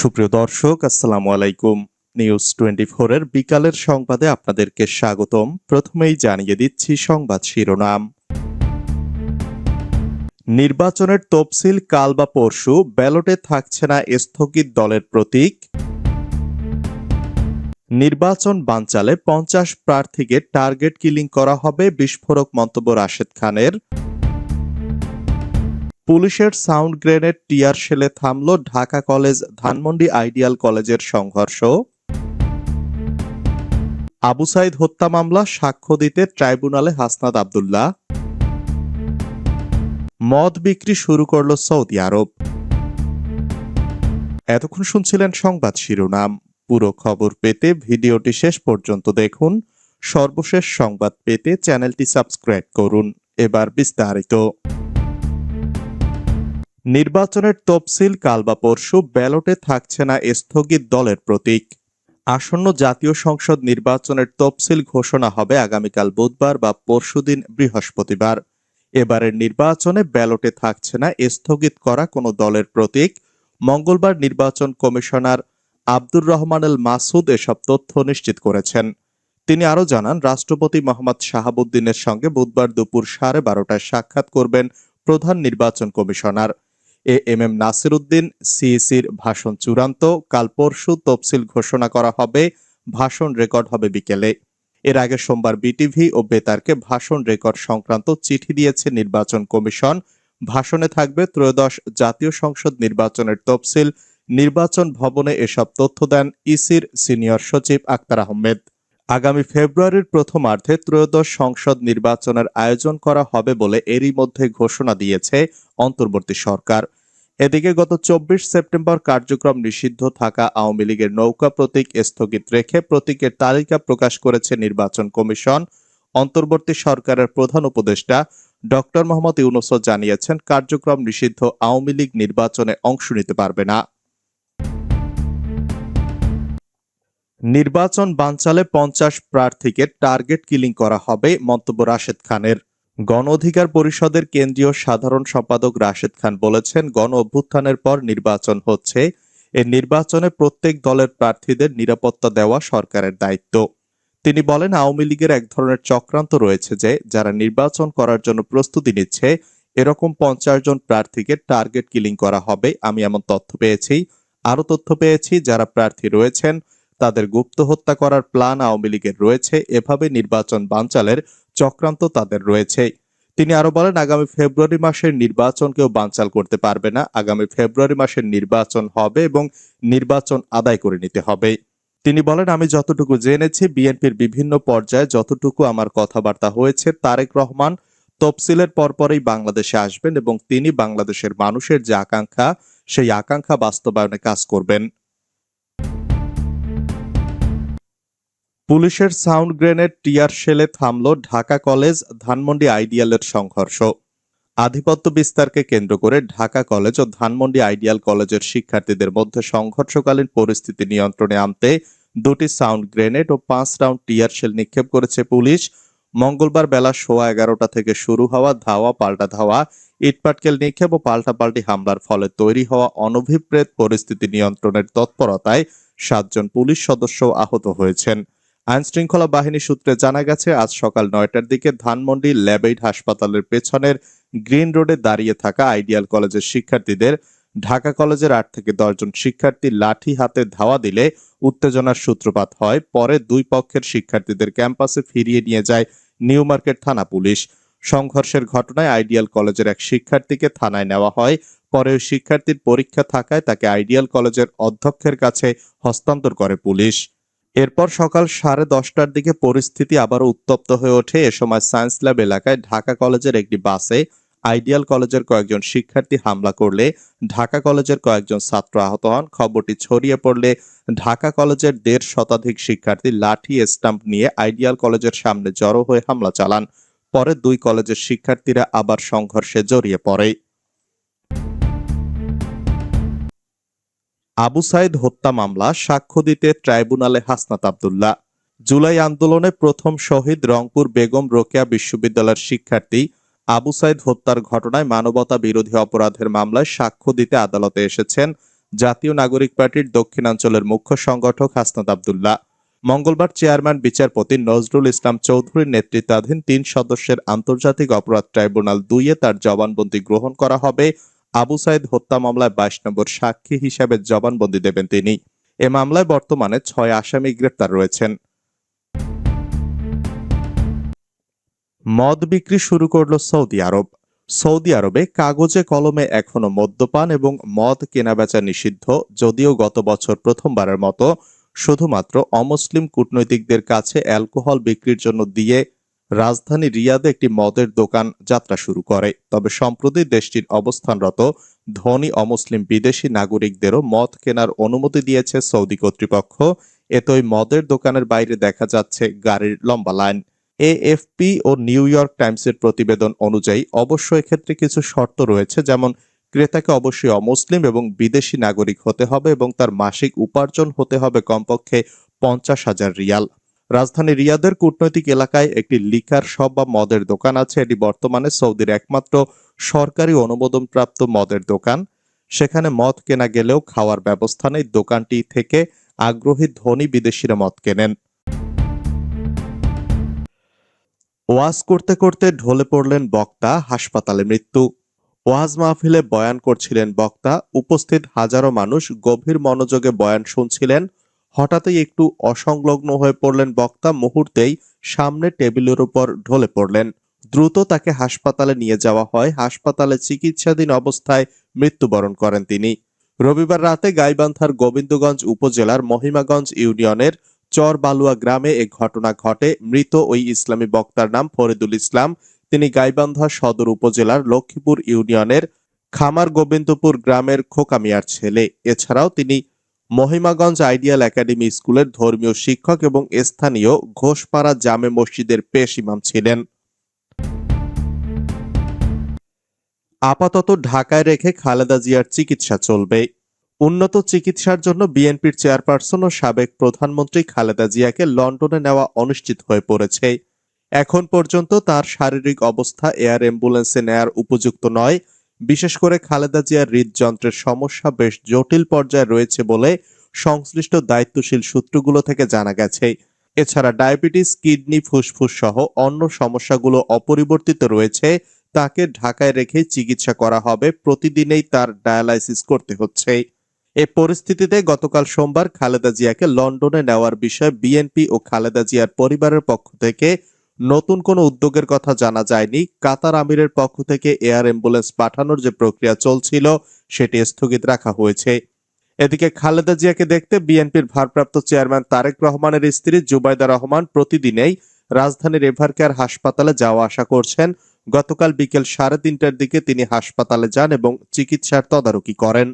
সুপ্রিয় দর্শক, আসসালামু আলাইকুম। নিউজ টোয়েন্টি এর বিকালের সংবাদে আপনাদেরকে স্বাগতম। প্রথমেই জানিয়ে দিচ্ছি সংবাদ শিরোনাম। নির্বাচনের তফসিল কাল বা পরশু, ব্যালটে থাকছে না স্থগিত দলের প্রতীক। নির্বাচন বানচালে পঞ্চাশ প্রার্থীকে টার্গেট কিলিং করা হবে, বিস্ফোরক মন্তব্য রাশেদ খানের। পুলিশের সাউন্ড গ্রেনেড টিয়ার শেলে থামল ঢাকা কলেজ ধানমন্ডি আইডিয়াল কলেজের সংঘর্ষ। আবু সাইদ হত্যা মামলা, সাক্ষ্য দিতে ট্রাইব্যুনালে হাসনাদ আবদুল্লাহ। মদ বিক্রি শুরু করল সৌদি আরব। এতক্ষণ শুনছিলেন সংবাদ শিরোনাম। পুরো খবর পেতে ভিডিওটি শেষ পর্যন্ত দেখুন। সর্বশেষ সংবাদ পেতে চ্যানেলটি সাবস্ক্রাইব করুন। এবার বিস্তারিত। নির্বাচনের তফসিল কাল বা পরশু ব্যালটে থাকছে না স্থগিত দলের প্রতীক। আসন্ন জাতীয় সংসদ নির্বাচনের তফসিল ঘোষণা হবে আগামীকাল বুধবার বা পরশুদিন বৃহস্পতিবার। এবারের নির্বাচনে ব্যালটে থাকছে না স্থগিত করা কোনো দলের প্রতীক। মঙ্গলবার নির্বাচন কমিশনার আব্দুর রহমান আল মাসুদ এসব তথ্য নিশ্চিত করেছেন। তিনি আরও জানান, রাষ্ট্রপতি মোহাম্মদ শাহাবুদ্দিনের সঙ্গে বুধবার দুপুর সাড়ে বারোটায় সাক্ষাৎ করবেন প্রধান নির্বাচন commissioner. A M M Nasir Uddin সিইসির ভাষণ চূড়ান্ত। কাল পরশু তফসিল ঘোষণা করা হবে। ভাষণ রেকর্ড হবে বিকেলে। এর আগে সোমবার বিটিভি ও বেতারকে ভাষণ রেকর্ড সংক্রান্ত চিঠি দিয়েছে নির্বাচন কমিশন। ভাষণে থাকবে ত্রয়োদশ জাতীয় সংসদ নির্বাচনের তফসিল। নির্বাচন ভবনে এসব তথ্য দেন ইসির সিনিয়র সচিব আক্তার আহমেদ। আগামী ফেব্রুয়ারির প্রথমার্ধে ত্রয়োদশ সংসদ নির্বাচনের আয়োজন করা হবে বলে এরই মধ্যে ঘোষণা দিয়েছে অন্তর্বর্তী সরকার। এদিকে গত চব্বিশ সেপ্টেম্বর কার্যক্রম নিষিদ্ধ থাকা আওয়ামী লীগের নৌকা প্রতীক স্থগিত রেখে প্রতীকের তালিকা প্রকাশ করেছে নির্বাচন কমিশন। অন্তর্বর্তী সরকারের প্রধান উপদেষ্টা ডক্টর মোহাম্মদ ইউনুসও জানিয়েছেন, কার্যক্রম নিষিদ্ধ আওয়ামী লীগ নির্বাচনে অংশ নিতে পারবে না। নির্বাচন বানচালে পঞ্চাশ প্রার্থীকে টার্গেট কিলিং করা হবে, মন্তব্য রাশেদ খানের। গণ অধিকার পরিষদের কেন্দ্রীয় সাধারণ সম্পাদক রাশেদ খান বলেছেন, গণ অভ্যুত্থানের পর নির্বাচন হচ্ছে। এ নির্বাচনে প্রত্যেক দলের প্রার্থীদের নিরাপত্তা দেওয়া সরকারের দায়িত্ব। তিনি বলেন, আওয়ামী লীগের এক ধরনের চক্রান্ত রয়েছে যে, যারা নির্বাচন করার জন্য প্রস্তুতি নিচ্ছে, এরকম পঞ্চাশ জন প্রার্থীকে টার্গেট কিলিং করা হবে। আমি এমন তথ্য পেয়েছি। আরও তথ্য পেয়েছি, যারা প্রার্থী রয়েছেন, তাদের গুপ্ত হত্যা করার প্ল্যান আওয়ামী লীগের রয়েছে। এভাবে নির্বাচন বানচালের চক্রান্ত তাদের রয়েছে। তিনি আরও বলেন, আগামী ফেব্রুয়ারি মাসের নির্বাচন কেউ বানচাল করতে পারবে না। আগামী ফেব্রুয়ারি মাসের নির্বাচন হবে এবং নির্বাচন আদায় করে নিতে হবে। তিনি বলেন, আমি যতটুকু জেনেছি, বিএনপির বিভিন্ন পর্যায়ে যতটুকু আমার কথাবার্তা হয়েছে, তারেক রহমান তফসিলের পরপরই বাংলাদেশে আসবেন এবং তিনি বাংলাদেশের মানুষের যে আকাঙ্ক্ষা, সেই আকাঙ্ক্ষা বাস্তবায়নে কাজ করবেন। পুলিশের সাউন্ড গ্রেনেড টিয়ার শেলে থামল ঢাকা কলেজ ধানমন্ডি আইডিয়ালের সংঘর্ষ। আধিপত্য বিস্তারকে কেন্দ্র করে ঢাকা কলেজ ও ধানমন্ডি আইডিয়াল কলেজের শিক্ষার্থীদের মধ্যে সংঘর্ষকালীন পরিস্থিতি নিয়ন্ত্রণে আনতে দুটি সাউন্ড গ্রেনেড ও পাঁচ রাউন্ড টিয়ার শেল নিক্ষেপ করেছে পুলিশ। মঙ্গলবার বেলা সোয়া এগারোটা থেকে শুরু হওয়া ধাওয়া পাল্টা ধাওয়া, ইটপাটকেল নিক্ষেপ ও পাল্টাপাল্টি হামলার ফলে তৈরি হওয়া অনভিপ্রেত পরিস্থিতি নিয়ন্ত্রণের তৎপরতায় সাতজন পুলিশ সদস্য আহত হয়েছেন। আইন শৃঙ্খলা বাহিনী সূত্রে জানা গেছে, আজ সকাল নয়টার দিকে ধানমন্ডি ল্যাবেইড হাসপাতালের পেছনের গ্রিন রোডে দাঁড়িয়ে থাকা আইডিয়াল কলেজের শিক্ষার্থীদের ঢাকা কলেজের আট থেকে দশজন শিক্ষার্থী লাঠি হাতে ধাওয়া দিলে উত্তেজনার সূত্রপাত হয়। পরে দুই পক্ষের শিক্ষার্থীদের ক্যাম্পাসে ফিরিয়ে নিয়ে যায় নিউ মার্কেট থানা পুলিশ। সংঘর্ষের ঘটনায় আইডিয়াল কলেজের এক শিক্ষার্থীকে থানায় নেওয়া হয়। পরে ওই শিক্ষার্থীর পরীক্ষা থাকায় তাকে আইডিয়াল কলেজের অধ্যক্ষের কাছে হস্তান্তর করে পুলিশ। এরপর সকাল সাড়ে দশটার দিকে পরিস্থিতি আবারও উত্তপ্ত হয়ে ওঠে। এ সময় সায়েন্স ল্যাব এলাকায় ঢাকা কলেজের একটি বাসে আইডিয়াল কলেজের কয়েকজন শিক্ষার্থী হামলা করলে ঢাকা কলেজের কয়েকজন ছাত্র আহত হন। খবরটি ছড়িয়ে পড়লে ঢাকা কলেজের দেড় শতাধিক শিক্ষার্থী লাঠি, স্টাম্প নিয়ে আইডিয়াল কলেজের সামনে জড়ো হয়ে হামলা চালান। পরে দুই কলেজের শিক্ষার্থীরা আবার সংঘর্ষে জড়িয়ে পড়ে। আবু সাইদ হত্যা মামলা সাক্ষ্য দিতে ট্রাইব্যুনালে হাসনাত আবদুল্লাহ। জুলাই আন্দোলনে প্রথম শহীদ রংপুর বেগম রোকেয়া বিশ্ববিদ্যালয়ের শিক্ষার্থী আবু সাইদ হত্যার ঘটনায় মানবতা বিরোধী অপরাধের মামলায় সাক্ষ্য দিতে আদালতে এসেছেন জাতীয় নাগরিক পার্টির দক্ষিণাঞ্চলের মুখ্য সংগঠক হাসনাত আবদুল্লাহ। মঙ্গলবার চেয়ারম্যান বিচারপতি নজরুল ইসলাম চৌধুরীর নেতৃত্বাধীন তিন সদস্যের আন্তর্জাতিক অপরাধ ট্রাইব্যুনাল দুইয়ে তার জবানবন্দি গ্রহণ করা হবে আবু সাইদ হত্যা মামলায় বাইশ নম্বর সাক্ষী হিসাবে জবানবন্দি দেবেন তিনি। এ মামলায় বর্তমানে ছয় আসামি গ্রেপ্তার রয়েছেন। মদ বিক্রি শুরু করল সৌদি আরব। সৌদি আরবে কাগজে কলমে এখনও মদ্যপান এবং মদ কেনাবেচা নিষিদ্ধ, যদিও গত বছর প্রথমবারের মতো। শুধুমাত্র অমুসলিম কূটনৈতিকদের কাছে অ্যালকোহল বিক্রির জন্য দিয়ে রাজধানী রিয়াদে একটি মদের দোকান যাত্রা শুরু করে। তবে সম্প্রতি দেশটির অবস্থানরত ধনী অমুসলিম বিদেশি নাগরিকদেরও মদ কেনার অনুমতি দিয়েছে সৌদি কর্তৃপক্ষ। এতে ওই মদের দোকানের বাইরে দেখা যাচ্ছে গাড়ির লম্বা লাইন। এএফপি ও নিউ ইয়র্ক টাইমসের প্রতিবেদন অনুযায়ী অবশ্য এক্ষেত্রে কিছু শর্ত রয়েছে, যেমন ক্রেতাকে অবশ্যই অমুসলিম এবং বিদেশি নাগরিক হতে হবে এবং তার মাসিক উপার্জন হতে হবে কমপক্ষে পঞ্চাশ হাজার রিয়াল। রাজধানী রিয়াদের কূটনৈতিক এলাকায় একটি লিকার শপ বা মদের দোকান আছে। এটি বর্তমানে সৌদির একমাত্র সরকারি অনুমোদনপ্রাপ্ত মদের দোকান। সেখানে মদ কেনা গেলেও খাওয়ার ব্যবস্থা নেই। দোকানটি থেকে আগ্রহী ধনী বিদেশিরা মদ কেনেন। ওয়াজ করতে করতে ঢলে পড়লেন বক্তা, হাসপাতালে মৃত্যু। ওয়াজ মাহফিলে বয়ান করছিলেন বক্তা। উপস্থিত হাজারো মানুষ গভীর মনোযোগে বয়ান শুনছিলেন। হঠাৎই একটু অসংলগ্ন হয়ে পড়লেন বক্তা, মুহূর্তেই সামনে টেবিলের উপর ঢলে পড়লেন। দ্রুত তাকে হাসপাতালে নিয়ে যাওয়া হয়। হাসপাতালে চিকিৎসাধীন অবস্থায় মৃত্যুবরণ করেন তিনি। রবিবার রাতে গাইবান্ধার গোবিন্দগঞ্জ উপজেলার মহিমাগঞ্জ ইউনিয়নের চর বালুয়া গ্রামে এ ঘটনা ঘটে। মৃত ওই ইসলামী বক্তার নাম ফরিদুল ইসলাম। তিনি গাইবান্ধা সদর উপজেলার লক্ষ্মীপুর ইউনিয়নের খামার গোবিন্দপুর গ্রামের খোকামিয়ার ছেলে। এছাড়াও তিনি মহিমাগঞ্জ আইডিয়াল একাডেমি স্কুলের ধর্মীয় শিক্ষক এবং স্থানীয় ঘোষপাড়া জামে মসজিদের পেশ ইমাম ছিলেন। আপাতত ঢাকায় রেখে খালেদা জিয়ার চিকিৎসা চলবে। উন্নত চিকিৎসার জন্য বিএনপির চেয়ারপারসন ও সাবেক প্রধানমন্ত্রী খালেদা জিয়াকে লন্ডনে নেওয়া অনিশ্চিত হয়ে পড়েছে। এখন পর্যন্ত তার শারীরিক অবস্থা, এয়ার অ্যাম্বুলেন্সে নেয়ার উপযুক্ত নয়। বিশেষ করে খালেদা জিয়ার হৃদযন্ত্রের সমস্যা বেশ জটিল পর্যায়ে রয়েছে বলে সংশ্লিষ্ট দায়িত্বশীল সূত্রগুলো থেকে জানা গেছে। এছাড়া ডায়াবেটিস, কিডনি, ফুসফুস সহ অন্য সমস্যাগুলো অপরিবর্তিত রয়েছে। তাকে ঢাকায় রেখে চিকিৎসা করা হবে। প্রতিদিনেই তার ডায়ালাইসিস করতে হচ্ছে। এ পরিস্থিতিতে গতকাল সোমবার খালেদা জিয়াকে লন্ডনে নেওয়ার বিষয়ে বিএনপি ও খালেদা জিয়ার পরিবারের পক্ষ থেকে নতুন কোনো উদ্যোগের কথা জানা যায়নি। কাতার আমিরের পক্ষ থেকে এয়ার অ্যাম্বুলেন্স পাঠানোর যে প্রক্রিয়া চলছিল, সেটি স্থগিত রাখা হয়েছে। এদিকে খালেদা জিয়াকে দেখতে বিএনপির ভারপ্রাপ্ত চেয়ারম্যান তারেক রহমানের স্ত্রী জুবাইদা রহমান প্রতিদিনেই রাজধানীর এভারকেয়ার হাসপাতালে যাওয়া আসা করছেন। গতকাল বিকেল সাড়ে তিনটার দিকে তিনি হাসপাতালে যান এবং চিকিৎসার তদারকি করেন।